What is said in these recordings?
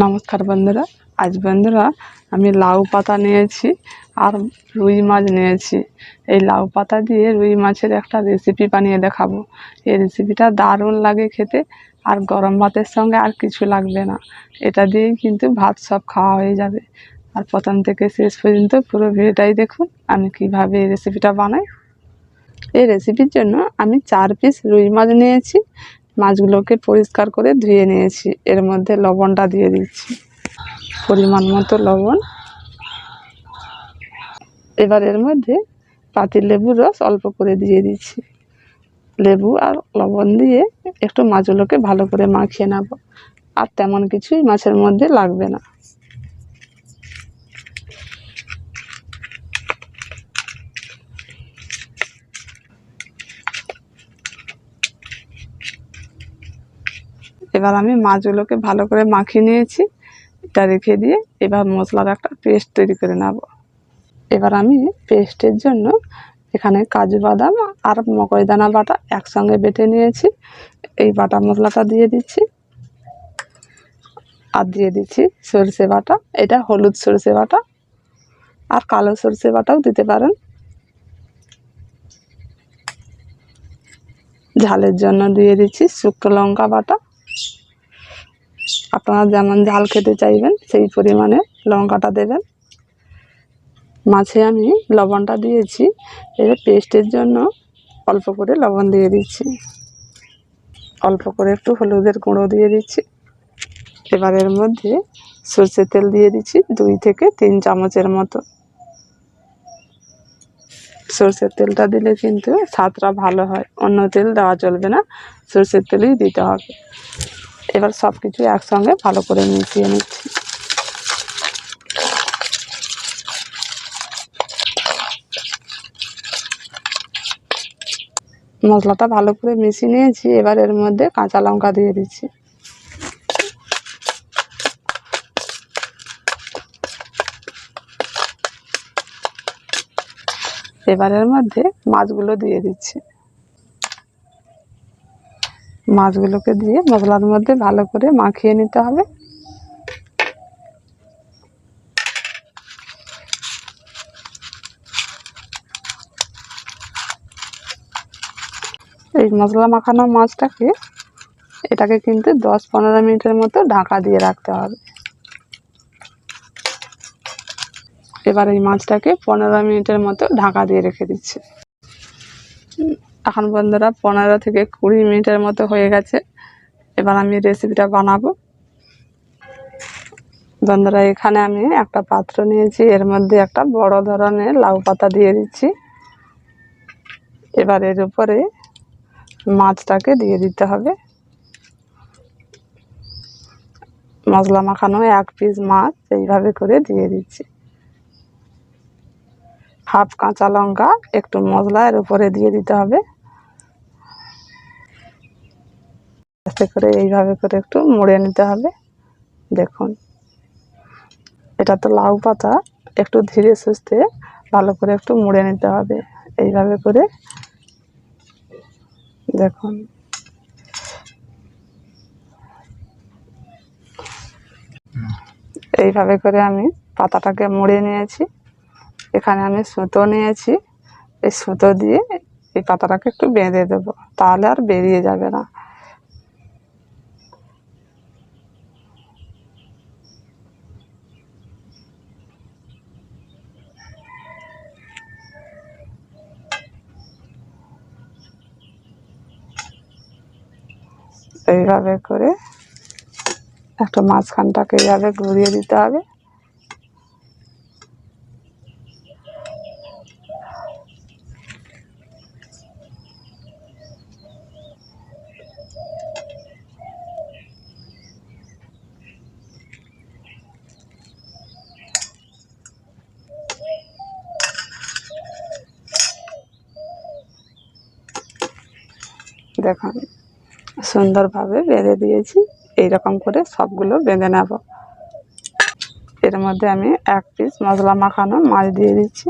নমস্কার বন্ধুরা। আজ বন্ধুরা, আমি লাউ পাতা নিয়েছি আর রুই মাছ নিয়েছি। এই লাউ পাতা দিয়ে রুই মাছের একটা রেসিপি বানিয়ে দেখাবো। এই রেসিপিটা দারুণ লাগে খেতে আর গরম ভাতের সঙ্গে আর কিছু লাগবে না। এটা দিয়েই কিন্তু ভাত সব খাওয়া হয়ে যাবে। আর প্রথম থেকে শেষ পর্যন্ত পুরো ভিডিওটাই দেখুন, আমি কীভাবে এই রেসিপিটা বানাই। এই রেসিপির জন্য আমি চার পিস রুই মাছ নিয়েছি। মাছগুলোকে পরিষ্কার করে ধুয়ে নিয়েছি। এর মধ্যে লবণটা দিয়ে দিচ্ছি। পরিমাণ মতো লবণ। এবার এর মধ্যে পাতি লেবুর রস অল্প করে দিয়ে দিচ্ছি। লেবু আর লবণ দিয়ে একটু মাছগুলোকে ভালো করে মাখিয়ে নেব। আর তেমন কিছুই মাছের মধ্যে লাগবে না। এবার আমি মাছগুলোকে ভালো করে মাখিয়ে নিয়েছি, এটা রেখে দিয়ে এবার মশলার একটা পেস্ট তৈরি করে নেব। এবার আমি পেস্টের জন্য এখানে কাজু বাদাম আর মকই দানা বাটা একসঙ্গে বেটে নিয়েছি। এই বাটা মশলাটা দিয়ে দিচ্ছি। আর দিয়ে দিচ্ছি সরষে বাটা, এটা হলুদ সরষে বাটা আর কালো সরষে বাটাও দিতে পারেন। ঝালের জন্য দিয়ে দিচ্ছি শুকনো লঙ্কা বাটা। আপনারা যেমন ঝাল খেতে চাইবেন, সেই পরিমাণে লঙ্কাটা দেবেন। মাছে আমি লবণটা দিয়েছি এবার পেস্টের জন্য অল্প করে লবণ দিয়ে দিচ্ছি। অল্প করে একটু হলুদের গুঁড়ো দিয়ে দিচ্ছি। এবার এর মধ্যে সর্ষের তেল দিয়ে দিচ্ছি, দুই থেকে তিন চামচের মতো। সর্ষের তেলটা দিলে কিন্তু স্বাদটা ভালো হয়, অন্য তেল দেওয়া চলবে না, সর্ষের তেলই দিতে হবে। এবার সব কিছু একসঙ্গে ভালো করে মিশিয়ে নিচ্ছি। মশলাটা ভালো করে মিশিয়ে নিয়েছি, এবার এর মধ্যে কাঁচা লঙ্কা দিয়ে দিচ্ছি। এবার এর মধ্যে মাছগুলো দিয়ে দিচ্ছি। মাছগুলোকে দিয়ে মশলার মধ্যে ভালো করে মাখিয়ে নিতে হবে। এই মশলা মাখানো মাছটাকে এটাকে কিন্তু দশ পনেরো মিনিটের মতো ঢাকা দিয়ে রাখতে হবে। এবার এই মাছটাকে পনেরো মিনিটের মতো ঢাকা দিয়ে রেখে দিচ্ছি। এখন বন্ধুরা পনেরো থেকে কুড়ি মিনিটের মতো হয়ে গেছে। এবার আমি রেসিপিটা বানাবো। বন্ধুরা, এখানে আমি একটা পাত্র নিয়েছি। এর মধ্যে একটা বড় ধরনের লাউ পাতা দিয়ে দিচ্ছি। এবার এর উপরে মাছটাকে দিয়ে দিতে হবে। মশলা মাখানো এক পিস মাছ এইভাবে করে দিয়ে দিচ্ছি। হাফ কাঁচা লঙ্কা একটু মশলা এর উপরে দিয়ে দিতে হবে। আস্তে করে এইভাবে করে একটু মুড়ে নিতে হবে। দেখুন। এটা তো লাউ পাতা, একটু ধীরে সুস্থে ভালো করে একটু মুড়ে নিতে হবে। এইভাবে করে দেখুন। এইভাবে করে আমি পাতাটাকে মুড়ে নিয়েছি। এখানে আমি সুতো নিয়েছি। এই সুতো দিয়ে এই পাতাটাকে একটু বেঁধে দেবো। তাহলে আর বেরিয়ে যাবে না। এইভাবে করে একটা মাঝখানটাকে এইভাবে ঘুরিয়ে দিতে হবে। দেখুন সুন্দরভাবে বেঁধে দিয়েছি। এইরকম করে সবগুলো বেঁধে নেব। এর মধ্যে আমি এক পিস মশলা মাখানো মাছ দিয়ে দিচ্ছি।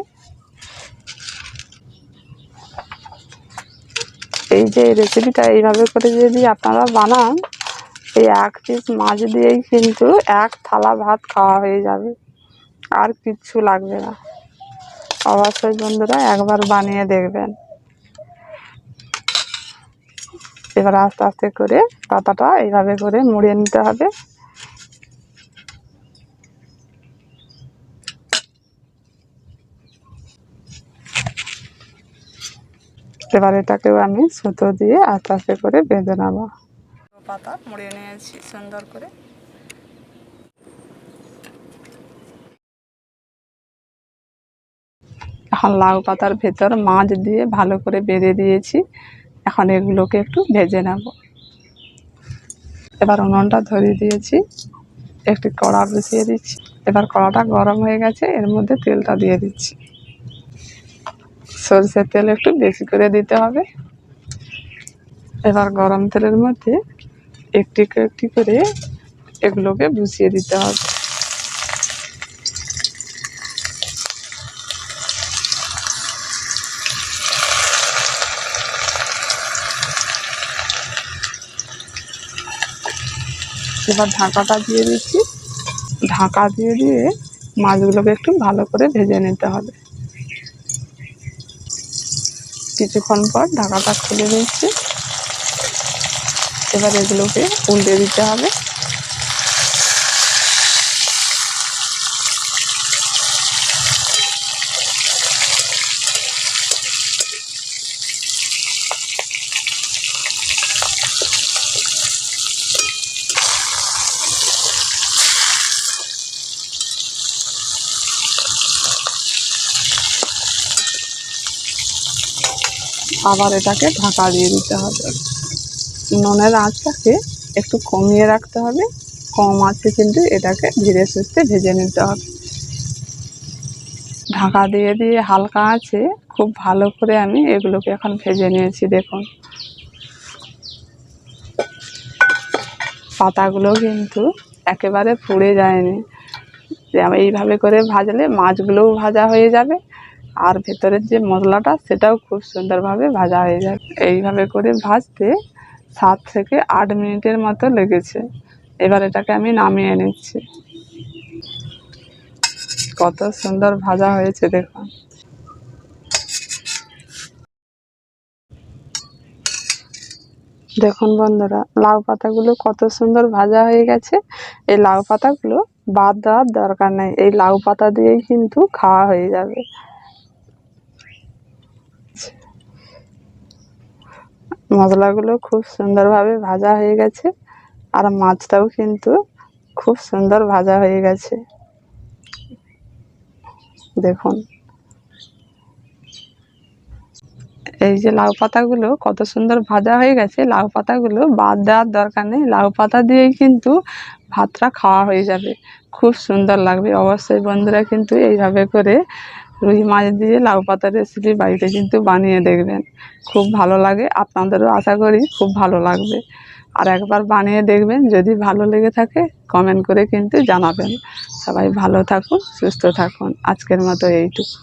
এই যে রেসিপিটা এইভাবে করে যদি আপনারা বানান, এই এক পিস মাছ দিয়েই কিন্তু এক থালা ভাত খাওয়া হয়ে যাবে। আর কিচ্ছু লাগবে না। অবশ্যই বন্ধুরা একবার বানিয়ে দেখবেন। এবার আস্তে আস্তে করে পাতাটা এইভাবে করে মুড়িয়ে নিতে হবে। এবার এটাকেও আমি সুতো দিয়ে আস্তে আস্তে করে বেঁধে নেব। পাতা মুড়িয়ে নিয়েছি সুন্দর করে। এখন লাউ পাতার ভেতর মাছ দিয়ে ভালো করে বেঁধে দিয়েছি। এখন এগুলোকে একটু ভেজে নেব। এবার উনুনটা ধরিয়ে দিয়েছি, একটি কড়া বসিয়ে দিচ্ছি। এবার কড়াটা গরম হয়ে গেছে, এর মধ্যে তেলটা দিয়ে দিচ্ছি। সরষের তেল একটু বেশি করে দিতে হবে। এবার গরম তেলের মধ্যে একটি একটি করে এগুলোকে বসিয়ে দিতে হবে। এবার ঢাকাটা দিয়ে দিচ্ছি। ঢাকা দিয়ে দিয়ে মাছগুলোকে একটু ভালো করে ভেজে নিতে হবে। কিছুক্ষণ পর ঢাকাটা খুলে দিচ্ছি। এবার এগুলোকে উল্টে দিতে হবে। আবার এটাকে ঢাকা দিয়ে দিতে হবে। নুনের আঁচটাকে একটু কমিয়ে রাখতে হবে। কম আছে কিন্তু এটাকে ধীরে সুস্থে ভেজে নিতে হবে। ঢাকা দিয়ে দিয়ে হালকা আছে, খুব ভালো করে আমি এগুলোকে এখন ভেজে নিয়েছি, দেখুন। পাতাগুলো কিন্তু একেবারে পুড়ে যায়নি। এইভাবে করে ভাজলে মাছগুলোও ভাজা হয়ে যাবে আর ভেতরের যে মশলাটা, সেটাও খুব সুন্দরভাবে ভাজা হয়ে যায়। এইভাবে করে ভাজতে সাত থেকে আট মিনিটের মতো লেগেছে। এবার এটাকে আমি নামিয়ে নিচ্ছি। কত সুন্দর ভাজা হয়েছে দেখুন দেখুন বন্ধুরা, লাউ পাতাগুলো কত সুন্দর ভাজা হয়ে গেছে। এই লাউ পাতাগুলো বাদ দেওয়ার দরকার নেই। এই লাউ পাতা দিয়েই কিন্তু খাওয়া হয়ে যাবে। মশলাগুলো খুব সুন্দরভাবে ভাজা হয়ে গেছে। আর মাছটাও কিন্তু খুব সুন্দর ভাজা হয়ে গেছে। দেখুন। এই যে লাউ পাতাগুলো কত সুন্দর ভাজা হয়ে গেছে, লাউ পাতাগুলো বাদ দেওয়ার দরকার নেই। লাউ পাতা দিয়েই কিন্তু ভাতটা খাওয়া হয়ে যাবে। খুব সুন্দর লাগবে। অবশ্যই বন্ধুরা কিন্তু এইভাবে করে রুই মাছ দিয়ে লাউ পাতার রেসিপি বাড়িতে কিন্তু বানিয়ে দেখবেন। খুব ভালো লাগে, আপনাদেরও আশা করি খুব ভালো লাগবে। আর একবার বানিয়ে দেখবেন, যদি ভালো লেগে থাকে কমেন্ট করে কিন্তু জানাবেন। সবাই ভালো থাকুন, সুস্থ থাকুন, আজকের মতো এইটুকু।